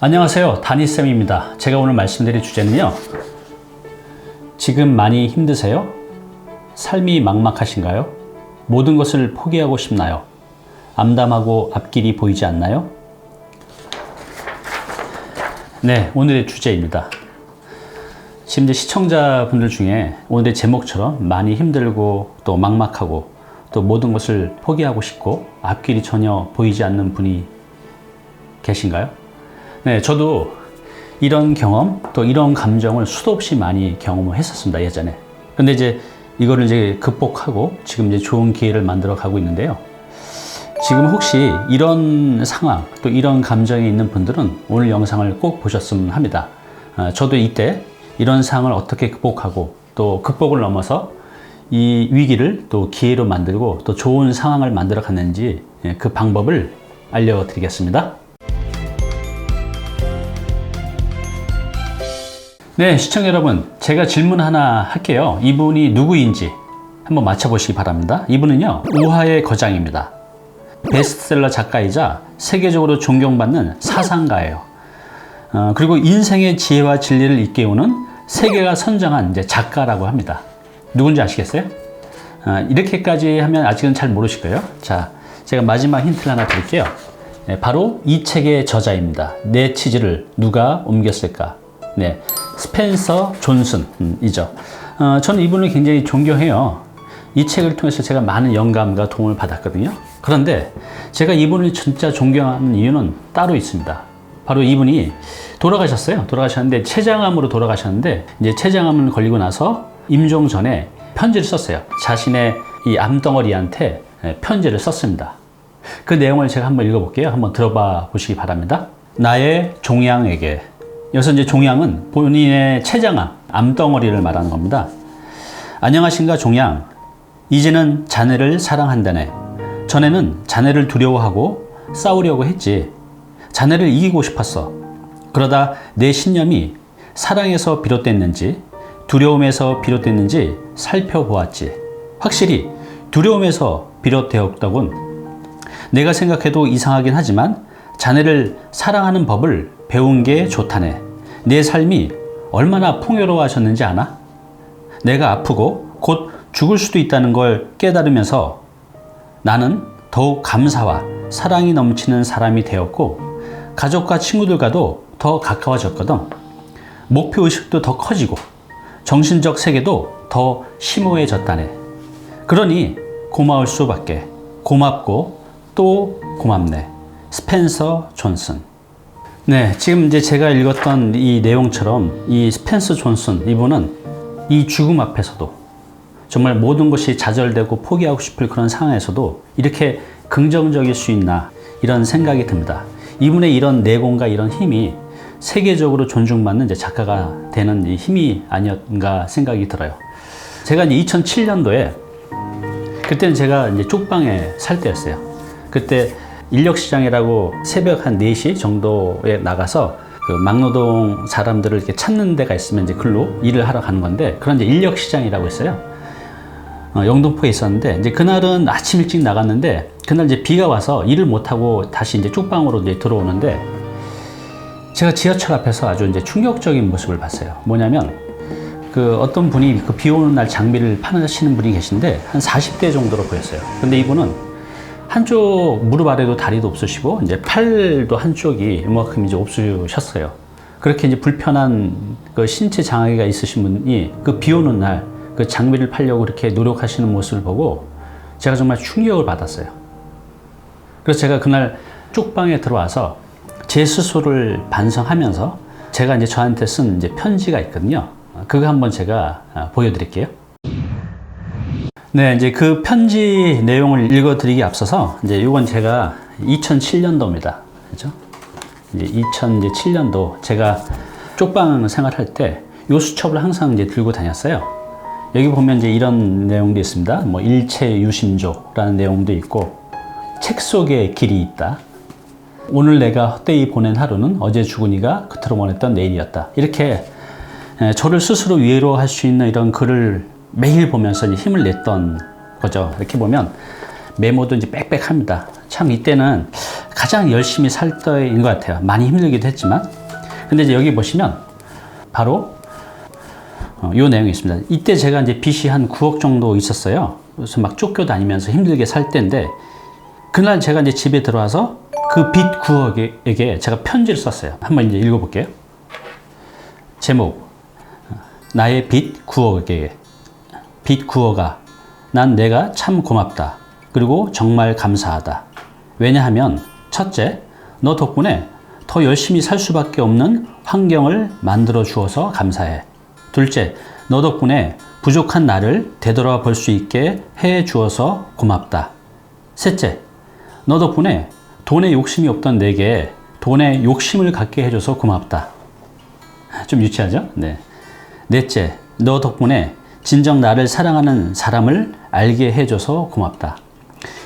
안녕하세요. 다니쌤입니다. 제가 오늘 말씀드릴 주제는요. 지금 많이 힘드세요? 삶이 막막하신가요? 모든 것을 포기하고 싶나요? 암담하고 앞길이 보이지 않나요? 네, 오늘의 주제입니다. 지금 이제 시청자분들 중에 오늘의 제목처럼 많이 힘들고 또 막막하고 또 모든 것을 포기하고 싶고 앞길이 전혀 보이지 않는 분이 계신가요? 네, 저도 이런 경험 또 이런 감정을 수도 없이 많이 경험을 했었습니다 예전에. 근데 이제 이거를 이제 극복하고 지금 이제 좋은 기회를 만들어 가고 있는데요. 지금 혹시 이런 상황 또 이런 감정이 있는 분들은 오늘 영상을 꼭 보셨으면 합니다. 아, 저도 이때 이런 상황을 어떻게 극복하고 또 극복을 넘어서 이 위기를 또 기회로 만들고 또 좋은 상황을 만들어 갔는지 예, 그 방법을 알려드리겠습니다. 네, 시청자 여러분, 제가 질문 하나 할게요. 이분이 누구인지 한번 맞춰보시기 바랍니다. 이분은요, 우화의 거장입니다. 베스트셀러 작가이자 세계적으로 존경받는 사상가예요. 어, 그리고 인생의 지혜와 진리를 일깨우는 세계가 선정한 이제 작가라고 합니다. 누군지 아시겠어요? 어, 이렇게까지 하면 아직은 잘 모르실 거예요. 자, 제가 마지막 힌트를 하나 드릴게요. 네, 바로 이 책의 저자입니다. 내 치즈를 누가 옮겼을까? 네, 스펜서 존슨이죠. 어, 저는 이분을 굉장히 존경해요. 이 책을 통해서 제가 많은 영감과 도움을 받았거든요. 그런데 제가 이분을 진짜 존경하는 이유는 따로 있습니다. 바로 이분이 돌아가셨어요. 돌아가셨는데 췌장암으로 돌아가셨는데 이제 췌장암을 걸리고 나서 임종 전에 편지를 썼어요. 자신의 이 암덩어리한테 편지를 썼습니다. 그 내용을 제가 한번 읽어볼게요. 한번 들어봐 보시기 바랍니다. 나의 종양에게 여기서 이제 종양은 본인의 췌장암, 암덩어리를 말하는 겁니다. 안녕하신가 종양. 이제는 자네를 사랑한다네. 전에는 자네를 두려워하고 싸우려고 했지. 자네를 이기고 싶었어. 그러다 내 신념이 사랑에서 비롯됐는지 두려움에서 비롯됐는지 살펴보았지. 확실히 두려움에서 비롯되었다군. 내가 생각해도 이상하긴 하지만 자네를 사랑하는 법을 배운 게 좋다네. 내 삶이 얼마나 풍요로워하셨는지 아나? 내가 아프고 곧 죽을 수도 있다는 걸 깨달으면서 나는 더욱 감사와 사랑이 넘치는 사람이 되었고 가족과 친구들과도 더 가까워졌거든. 목표 의식도 더 커지고 정신적 세계도 더 심오해졌다네. 그러니 고마울 수밖에. 고맙고 또 고맙네. 스펜서 존슨. 네, 지금 이제 제가 읽었던 이 내용처럼 이 스펜서 존슨 이분은 이 죽음 앞에서도 정말 모든 것이 좌절되고 포기하고 싶을 그런 상황에서도 이렇게 긍정적일 수 있나 이런 생각이 듭니다. 이분의 이런 내공과 이런 힘이 세계적으로 존중받는 이제 작가가 되는 이 힘이 아니었는가 생각이 들어요. 제가 이제 2007년도에 그때는 제가 이제 쪽방에 살 때였어요. 그때 인력시장이라고 새벽 한 4시 정도에 나가서 그 막노동 사람들을 이렇게 찾는 데가 있으면 이제 글로 일을 하러 가는 건데 그런 이제 인력시장이라고 있어요. 어, 영등포에 있었는데 이제 그날은 아침 일찍 나갔는데 그날 이제 비가 와서 일을 못 하고 다시 이제 쪽방으로 이제 들어오는데 제가 지하철 앞에서 아주 이제 충격적인 모습을 봤어요. 뭐냐면 그 어떤 분이 그 비 오는 날 장비를 파시는 분이 계신데 한 40대 정도로 보였어요. 근데 이분은 한쪽 무릎 아래도 다리도 없으시고 이제 팔도 한쪽이 이만큼 이제 없으셨어요. 그렇게 이제 불편한 그 신체 장애가 있으신 분이 그 비 오는 날 그 장비를 팔려고 이렇게 노력하시는 모습을 보고 제가 정말 충격을 받았어요. 그래서 제가 그날 쪽방에 들어와서 제 스스로를 반성하면서 제가 이제 저한테 쓴 이제 편지가 있거든요. 그거 한번 제가 보여드릴게요. 네, 이제 그 편지 내용을 읽어드리기 앞서서 이제 이건 제가 2007년도입니다. 그죠? 이제 2007년도 제가 쪽방 생활할 때 요 수첩을 항상 이제 들고 다녔어요. 여기 보면 이제 이런 내용도 있습니다. 뭐 일체 유심조라는 내용도 있고 책 속에 길이 있다. 오늘 내가 헛되이 보낸 하루는 어제 죽은이가 그토록 원했던 내일이었다. 이렇게 저를 스스로 위로할 수 있는 이런 글을 매일 보면서 힘을 냈던 거죠. 이렇게 보면 메모도 이제 빽빽합니다. 참 이때는 가장 열심히 살 때인 것 같아요. 많이 힘들기도 했지만. 근데 이제 여기 보시면 바로 어, 이 내용이 있습니다. 이때 제가 이제 빚이 한 9억 정도 있었어요. 그래서 막 쫓겨 다니면서 힘들게 살 때인데 그날 제가 이제 집에 들어와서 그 빚 9억에게 제가 편지를 썼어요. 한번 이제 읽어볼게요. 제목 나의 빚 9억에게 빚 9억아 난 내가 참 고맙다. 그리고 정말 감사하다. 왜냐하면 첫째 너 덕분에 더 열심히 살 수밖에 없는 환경을 만들어 주어서 감사해. 둘째 너 덕분에 부족한 나를 되돌아 볼 수 있게 해 주어서 고맙다. 셋째 너 덕분에 돈에 욕심이 없던 내게 돈에 욕심을 갖게 해줘서 고맙다. 좀 유치하죠? 네. 넷째, 너 덕분에 진정 나를 사랑하는 사람을 알게 해줘서 고맙다.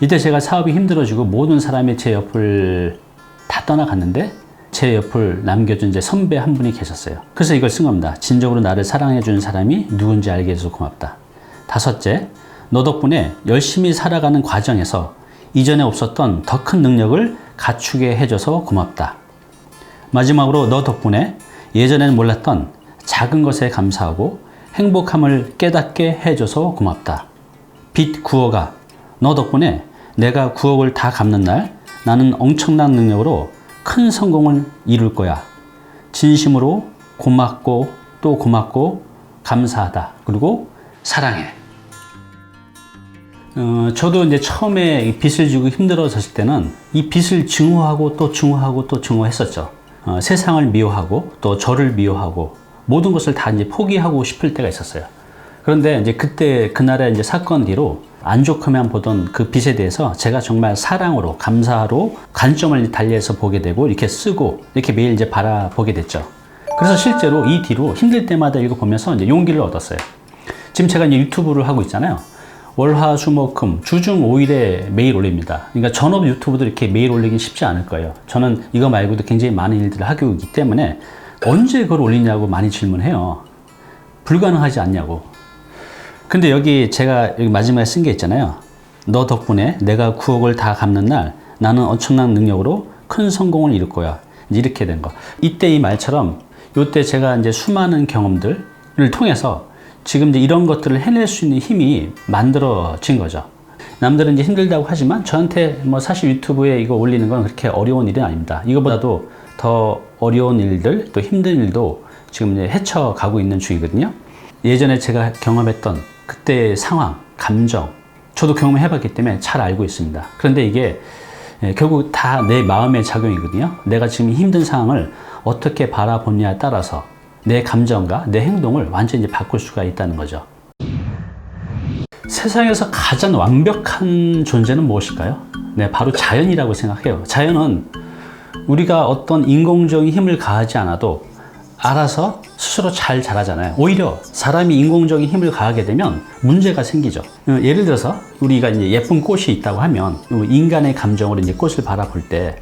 이때 제가 사업이 힘들어지고 모든 사람이 제 옆을 다 떠나갔는데 제 옆을 남겨준 제 선배 한 분이 계셨어요. 그래서 이걸 쓴 겁니다. 진정으로 나를 사랑해주는 사람이 누군지 알게 해줘서 고맙다. 다섯째, 너 덕분에 열심히 살아가는 과정에서 이전에 없었던 더 큰 능력을 갖추게 해줘서 고맙다. 마지막으로 너 덕분에 예전에는 몰랐던 작은 것에 감사하고 행복함을 깨닫게 해줘서 고맙다. 빚 9억아, 너 덕분에 내가 9억을 다 갚는 날 나는 엄청난 능력으로 큰 성공을 이룰 거야. 진심으로 고맙고 또 고맙고 감사하다. 그리고 사랑해. 어, 저도 이제 처음에 이 빚을 지고 힘들어졌을 때는 이 빚을 증오하고 또 증오하고 또 증오했었죠. 어, 세상을 미워하고 또 저를 미워하고 모든 것을 다 이제 포기하고 싶을 때가 있었어요. 그런데 이제 그때 그날의 이제 사건 뒤로 안 좋게만 보던 그 빚에 대해서 제가 정말 사랑으로 감사로 관점을 달리해서 보게 되고 이렇게 쓰고 이렇게 매일 이제 바라보게 됐죠. 그래서 실제로 이 뒤로 힘들 때마다 읽어보면서 이제 용기를 얻었어요. 지금 제가 이제 유튜브를 하고 있잖아요. 월화수목금 주중 5일에 매일 올립니다. 그러니까 전업 유튜브도 이렇게 매일 올리긴 쉽지 않을 거예요. 저는 이거 말고도 굉장히 많은 일들을 하고 있기 때문에 언제 그걸 올리냐고 많이 질문해요. 불가능하지 않냐고. 근데 여기 제가 여기 마지막에 쓴 게 있잖아요. 너 덕분에 내가 9억을 다 갚는 날 나는 엄청난 능력으로 큰 성공을 이룰 거야. 이렇게 된 거. 이때 이 말처럼 이때 제가 이제 수많은 경험들을 통해서 지금 이제 이런 것들을 해낼 수 있는 힘이 만들어진 거죠. 남들은 이제 힘들다고 하지만 저한테 뭐 사실 유튜브에 이거 올리는 건 그렇게 어려운 일은 아닙니다. 이거보다도 더 어려운 일들 또 힘든 일도 지금 이제 헤쳐가고 있는 중이거든요. 예전에 제가 경험했던 그때의 상황, 감정, 저도 경험해 봤기 때문에 잘 알고 있습니다. 그런데 이게 예, 결국 다 내 마음의 작용이거든요. 내가 지금 힘든 상황을 어떻게 바라보냐에 따라서 내 감정과 내 행동을 완전히 바꿀 수가 있다는 거죠. 세상에서 가장 완벽한 존재는 무엇일까요? 네, 바로 자연이라고 생각해요. 자연은 우리가 어떤 인공적인 힘을 가하지 않아도 알아서 스스로 잘 자라잖아요. 오히려 사람이 인공적인 힘을 가하게 되면 문제가 생기죠. 어, 예를 들어서 우리가 이제 예쁜 꽃이 있다고 하면 인간의 감정으로 이제 꽃을 바라볼 때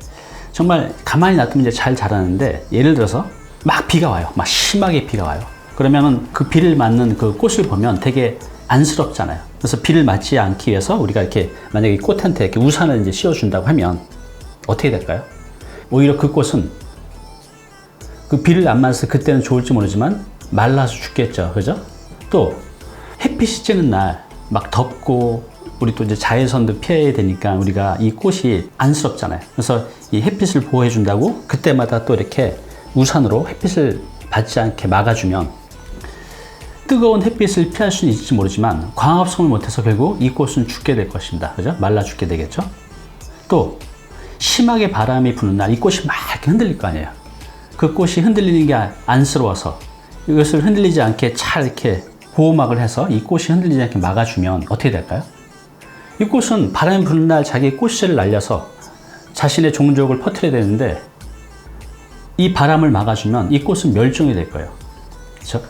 정말 가만히 놔두면 이제 잘 자라는데 예를 들어서 막 비가 와요. 막 심하게 비가 와요. 그러면은 그 비를 맞는 그 꽃을 보면 되게 안쓰럽잖아요. 그래서 비를 맞지 않기 위해서 우리가 이렇게 만약에 꽃한테 이렇게 우산을 이제 씌워준다고 하면 어떻게 될까요? 오히려 그 꽃은 그 비를 안 맞아서 그때는 좋을지 모르지만 말라서 죽겠죠. 그죠? 또 햇빛이 찌는 날 막 덥고 우리 또 이제 자외선도 피해야 되니까 우리가 이 꽃이 안쓰럽잖아요. 그래서 이 햇빛을 보호해 준다고 그때마다 또 이렇게 우산으로 햇빛을 받지 않게 막아주면 뜨거운 햇빛을 피할 수는 있을지 모르지만 광합성을 못해서 결국 이 꽃은 죽게 될 것입니다. 그죠? 말라 죽게 되겠죠? 또 심하게 바람이 부는 날 이 꽃이 막 흔들릴 거 아니에요. 그 꽃이 흔들리는 게 안쓰러워서 이것을 흔들리지 않게 잘 이렇게 보호막을 해서 이 꽃이 흔들리지 않게 막아주면 어떻게 될까요? 이 꽃은 바람이 부는 날 자기 꽃씨를 날려서 자신의 종족을 퍼뜨려야 되는데 이 바람을 막아주면 이 꽃은 멸종이 될 거예요. 그렇죠?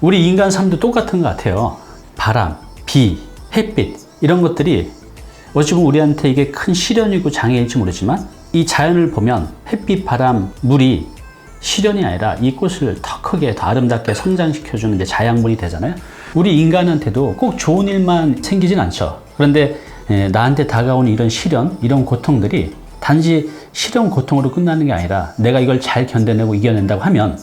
우리 인간 삶도 똑같은 것 같아요. 바람, 비, 햇빛 이런 것들이 어찌 보면 우리한테 이게 큰 시련이고 장애일지 모르지만 이 자연을 보면 햇빛, 바람, 물이 시련이 아니라 이 꽃을 더 크게 더 아름답게 성장시켜주는 게 자양분이 되잖아요. 우리 인간한테도 꼭 좋은 일만 생기진 않죠. 그런데 예, 나한테 다가오는 이런 시련, 이런 고통들이 단지 시련 고통으로 끝나는 게 아니라 내가 이걸 잘 견뎌내고 이겨낸다고 하면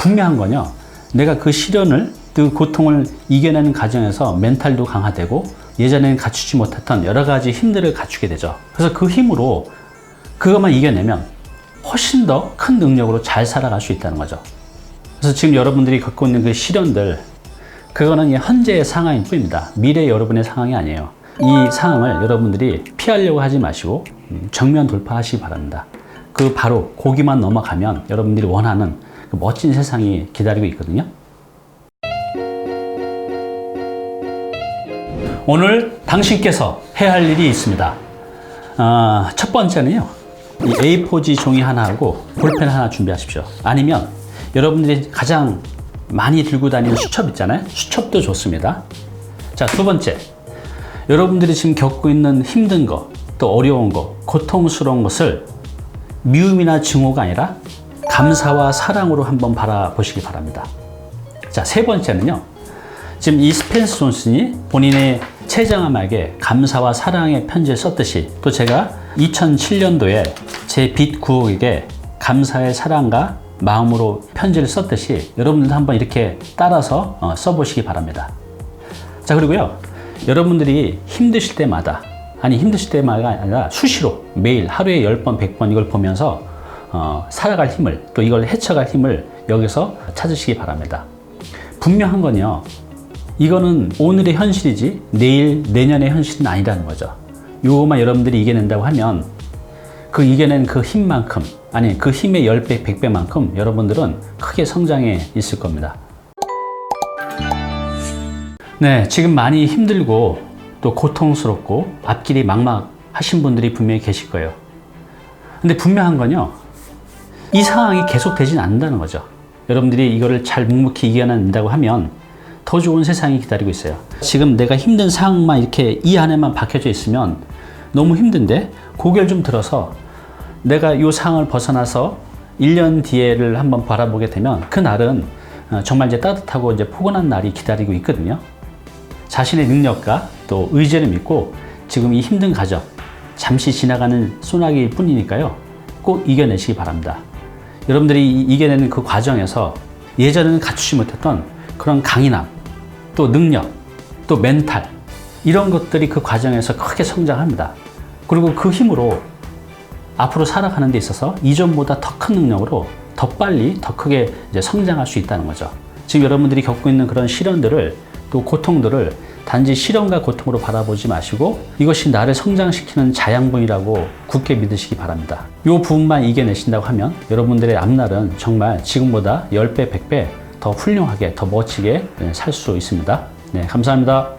분명한 건요. 내가 그 시련을, 그 고통을 이겨내는 과정에서 멘탈도 강화되고 예전에는 갖추지 못했던 여러 가지 힘들을 갖추게 되죠. 그래서 그 힘으로 그것만 이겨내면 훨씬 더 큰 능력으로 잘 살아갈 수 있다는 거죠. 그래서 지금 여러분들이 겪고 있는 그 시련들, 그거는 현재의 상황일 뿐입니다. 미래 여러분의 상황이 아니에요. 이 상황을 여러분들이 피하려고 하지 마시고 음, 정면 돌파하시기 바랍니다. 그 바로 고기만 넘어가면 여러분들이 원하는 그 멋진 세상이 기다리고 있거든요. 오늘 당신께서 해야 할 일이 있습니다. 아, 첫 번째는요. 이 A4지 종이 하나하고 볼펜 하나 준비하십시오. 아니면 여러분들이 가장 많이 들고 다니는 수첩 있잖아요. 수첩도 좋습니다. 자, 두 번째. 여러분들이 지금 겪고 있는 힘든 거, 또 어려운 거, 고통스러운 것을 미움이나 증오가 아니라 감사와 사랑으로 한번 바라보시기 바랍니다. 자, 세 번째는요. 지금 이 스펜스 존슨이 본인의 최장암에게 감사와 사랑의 편지를 썼듯이 또 제가 2007년도에 제빚 9억에게 감사의 사랑과 마음으로 편지를 썼듯이 여러분들도 한번 이렇게 따라서 어, 써보시기 바랍니다. 자, 그리고요. 여러분들이 힘드실 때마다, 아니 힘드실 때마다 아니라 수시로 매일 하루에 10번, 100번 이걸 보면서 어, 살아갈 힘을 또 이걸 헤쳐갈 힘을 여기서 찾으시기 바랍니다. 분명한 건요. 이거는 오늘의 현실이지 내일, 내년의 현실은 아니라는 거죠. 요것만 여러분들이 이겨낸다고 하면 그 이겨낸 그 힘만큼, 아니 그 힘의 10배, 100배만큼 여러분들은 크게 성장해 있을 겁니다. 네, 지금 많이 힘들고 또 고통스럽고 앞길이 막막하신 분들이 분명히 계실 거예요. 근데 분명한 건요. 이 상황이 계속되진 않는다는 거죠. 여러분들이 이거를 잘 묵묵히 이겨낸다고 하면 더 좋은 세상이 기다리고 있어요. 지금 내가 힘든 상황만 이렇게 이 안에만 박혀져 있으면 너무 힘든데 고개를 좀 들어서 내가 이 상황을 벗어나서 1년 뒤에를 한번 바라보게 되면 그 날은 어, 정말 이제 따뜻하고 이제 포근한 날이 기다리고 있거든요. 자신의 능력과 또 의지를 믿고 지금 이 힘든 과정 잠시 지나가는 소나기일 뿐이니까요. 꼭 이겨내시기 바랍니다. 여러분들이 이- 이겨내는 그 과정에서 예전에는 갖추지 못했던 그런 강인함, 또 능력, 또 멘탈 이런 것들이 그 과정에서 크게 성장합니다. 그리고 그 힘으로 앞으로 살아가는 데 있어서 이전보다 더 큰 능력으로 더 빨리 더 크게 성장할 수 있다는 거죠. 지금 여러분들이 겪고 있는 그런 시련들을 또 고통들을 단지 시련과 고통으로 바라보지 마시고 이것이 나를 성장시키는 자양분이라고 굳게 믿으시기 바랍니다. 이 부분만 이겨내신다고 하면 여러분들의 앞날은 정말 지금보다 10배, 100배 더 훌륭하게, 더 멋지게 살 수 있습니다. 네, 감사합니다.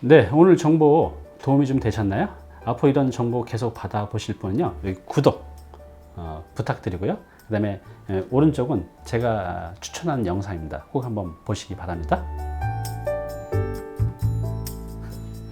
네, 오늘 정보 도움이 좀 되셨나요? 앞으로 이런 정보 계속 받아보실 분은요, 여기 구독 어, 부탁드리고요. 그 다음에 오른쪽은 제가 추천하는 영상입니다. 꼭 한번 보시기 바랍니다.